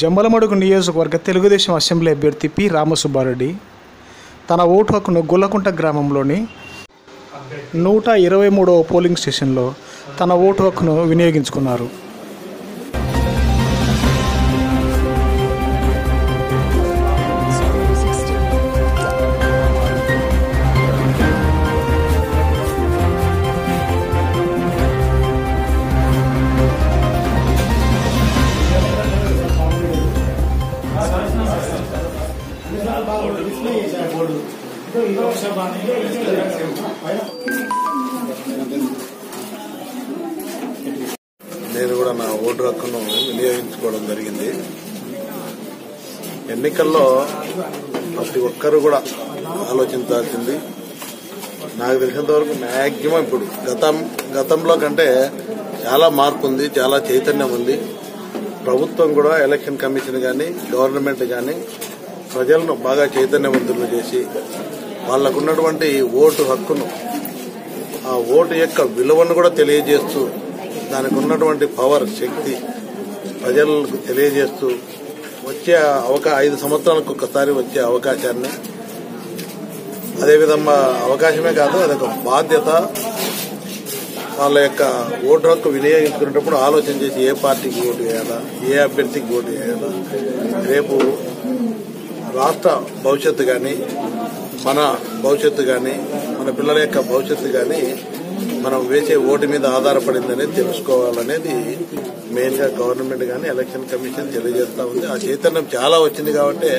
జమ్మలమడుగు నియోజకవర్గ తెలుగుదేశం అసెంబ్లీ అభ్యర్థి పి. రామసుబ్బారెడ్డి తన ఓటు హక్కును గుల్లకుంట గ్రామంలోని నూట ఇరవై మూడవ పోలింగ్ స్టేషన్లో తన ఓటు హక్కును వినియోగించుకున్నారు. నేను కూడా నా ఓటు హక్కును వినియోగించుకోవడం జరిగింది. ఎన్నికల్లో ప్రతి ఒక్కరు కూడా ఆలోచించాల్సింది. నాకు తెలిసినంత వరకు మ్యాక్సిమం ఇప్పుడు గతం గతంలో కంటే చాలా మార్పు ఉంది చాలా చైతన్యం ఉంది. ప్రభుత్వం కూడా ఎలక్షన్ కమిషన్ కానీ గవర్నమెంట్ కానీ ప్రజలను బాగా చైతన్యవంతులు చేసి వాళ్ళకున్నటువంటి ఓటు హక్కును ఆ ఓటు యొక్క విలువను కూడా తెలియజేస్తూ దానికి ఉన్నటువంటి పవర్ శక్తి ప్రజలకు తెలియజేస్తూ వచ్చే అవకా ఐదు సంవత్సరాలకు ఒక్కసారి వచ్చే అవకాశాన్ని అదేవిధంగా అవకాశమే కాదు అదొక బాధ్యత వాళ్ళ యొక్క ఓటు హక్కు వినియోగించుకునేటప్పుడు ఆలోచన చేసి ఏ పార్టీకి ఓటు వేయాలా? ఏ అభ్యర్థికి ఓటు వేయాలా? రేపు రాష్ట్ర భవిష్యత్తు కానీ మన భవిష్యత్తు కానీ మన పిల్లల యొక్క భవిష్యత్తు కానీ మనం వేసే ఓటు మీద ఆధారపడిందనేది తెలుసుకోవాలనేది మెయిన్గా గవర్నమెంట్ కానీ ఎలక్షన్ కమిషన్ తెలియజేస్తా ఉంది. ఆ చైతన్యం చాలా వచ్చింది కాబట్టి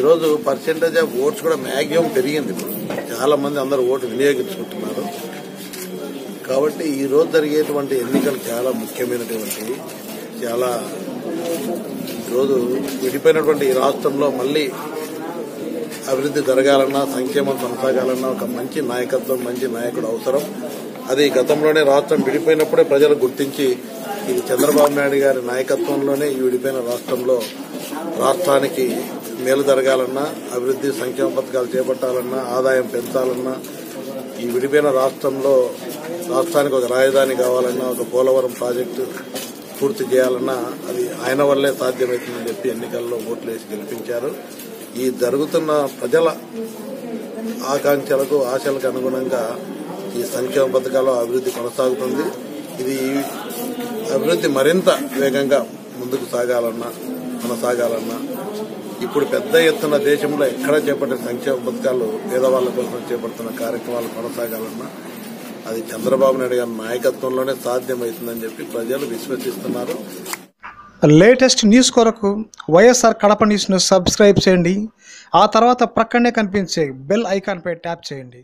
ఈరోజు పర్సెంటేజ్ ఆఫ్ ఓట్స్ కూడా మ్యాక్సిమం పెరిగింది. చాలా మంది అందరూ ఓటు వినియోగించుకుంటున్నారు. కాబట్టి ఈ రోజు జరిగేటువంటి ఎన్నికలు చాలా ముఖ్యమైనటువంటి చాలా ఈరోజు విడిపోయినటువంటి ఈ రాష్ట్రంలో మళ్ళీ అభివృద్ధి జరగాలన్నా సంక్షేమం కొనసాగాలన్నా ఒక మంచి నాయకత్వం మంచి నాయకుడు అవసరం. అది గతంలోనే రాష్ట్రం విడిపోయినప్పుడే ప్రజలు గుర్తించి ఇది చంద్రబాబు నాయుడు గారి నాయకత్వంలోనే ఈ విడిపోయిన రాష్ట్రంలో రాష్ట్రానికి మేలు జరగాలన్నా అభివృద్ధి సంక్షేమ పథకాలు చేపట్టాలన్నా ఆదాయం పెంచాలన్నా ఈ విడిపోయిన రాష్ట్రంలో రాష్ట్రానికి ఒక రాజధాని కావాలన్నా ఒక పోలవరం ప్రాజెక్టు పూర్తి చేయాలన్నా అది ఆయన వల్లే సాధ్యమవుతుందని చెప్పి ఎన్నికల్లో ఓట్లు వేసి గెలిపించారు. ఈ జరుగుతున్న ప్రజల ఆకాంక్షలకు ఆశలకు అనుగుణంగా ఈ సంక్షేమ పథకాలు అభివృద్ధి కొనసాగుతుంది. ఇది అభివృద్ధి మరింత వేగంగా ముందుకు సాగాలన్నా కొనసాగాలన్నా ఇప్పుడు పెద్ద ఎత్తున దేశంలో ఎక్కడ చేపట్టిన సంక్షేమ పథకాలు పేదవాళ్ళ కోసం చేపడుతున్న కార్యక్రమాలు కొనసాగాలన్నా అది చంద్రబాబు నాయుడు గారి నాయకత్వంలోనే సాధ్యమవుతుందని చెప్పి ప్రజలు విశ్వసిస్తున్నారు. లేటెస్ట్ న్యూస్ కొరకు వైఎస్ఆర్ కడప న్యూస్ను సబ్స్క్రైబ్ చేయండి. ఆ తర్వాత ప్రక్కనే కనిపించే బెల్ ఐకాన్పై ట్యాప్ చేయండి.